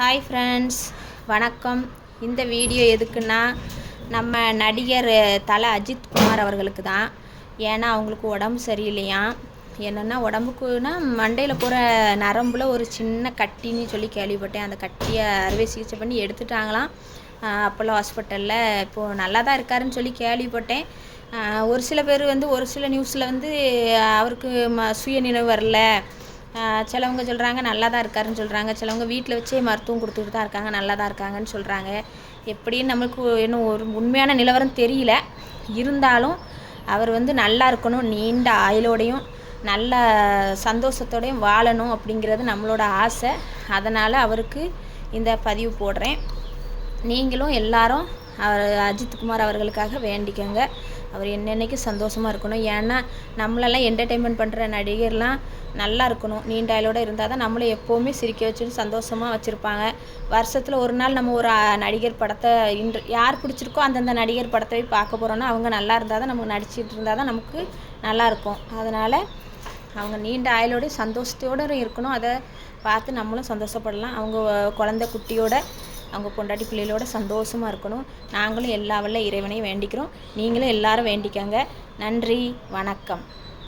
Hi friends வணக்கம். இந்த video எதுக்குன்னா நம்ம நடிகர் தல அஜித் குமார் அவர்களுக்கு தான். ஏன்னா அவங்களுக்கு உடம்பு சரியில்லையா? என்னென்னா உடம்புக்குன்னா மண்டையில் போகிற நரம்பில் ஒரு சின்ன கட்டின்னு சொல்லி கேள்விப்பட்டேன். அந்த கட்டியை அறுவை சிகிச்சை பண்ணி எடுத்துட்டாங்களாம். அப்போல்லாம் ஹாஸ்பிட்டலில் இப்போது நல்லா தான் இருக்காருன்னு சொல்லி கேள்விப்பட்டேன். ஒரு சில பேர் வந்து ஒரு சில நியூஸில் வந்து அவருக்கு ம சுயநினைவு வரல. சிலவங்க சொல்கிறாங்க நல்லா தான் இருக்காருன்னு சொல்கிறாங்க சிலவங்க வீட்டில் வச்சே மருத்துவம் கொடுத்துட்டு தான் இருக்காங்க நல்லா தான் இருக்காங்கன்னு சொல்கிறாங்க எப்படின்னு நம்மளுக்கு இன்னும் ஒரு உண்மையான நிலவரம் தெரியல. இருந்தாலும் அவர் வந்து நல்லா இருக்கணும் நீண்ட ஆயுளோடையும் நல்ல சந்தோஷத்தோடையும் வாழணும் அப்படிங்கிறது நம்மளோட ஆசை. அதனால் அவருக்கு இந்த பதிவு போடுறேன். நீங்களும் எல்லாரும் அவர் அஜித்குமார் அவர்களுக்காக வேண்டிக்கோங்க. அவர் என்னென்னைக்கு சந்தோஷமாக இருக்கணும்? ஏன்னா நம்மளெல்லாம் என்டர்டெயின்மெண்ட் பண்ணுற நடிகர்லாம் நல்லா இருக்கணும். நீண்ட ஆயுளோட இருந்தால் தான் நம்மளை எப்போவுமே சிரிக்க வச்சுட்டு சந்தோஷமாக வச்சுருப்பாங்க. வருஷத்தில் ஒரு நாள் நம்ம ஒரு நடிகர் படத்தை இன்று யார் பிடிச்சிருக்கோ அந்தந்த நடிகர் படத்தை போய் பார்க்க போகிறோன்னா அவங்க நல்லா இருந்தால் தான் நமக்கு நடிச்சிட்டு இருந்தால் தான் நமக்கு நல்லா இருக்கும். அதனால் அவங்க நீண்ட ஆயுளோட சந்தோஷத்தோடு இருக்கணும். அதை பார்த்து நம்மளும் சந்தோஷப்படலாம். அவங்க குழந்தை குட்டியோட அவங்க பொண்டாட்டி பிள்ளைகளோட சந்தோஷமாக இருக்கணும். நாங்களும் எல்லா வல்ல இறைவனையும் வேண்டிக்கிறோம். நீங்களும் எல்லாரும் வேண்டிக்கோங்க. நன்றி. வணக்கம்.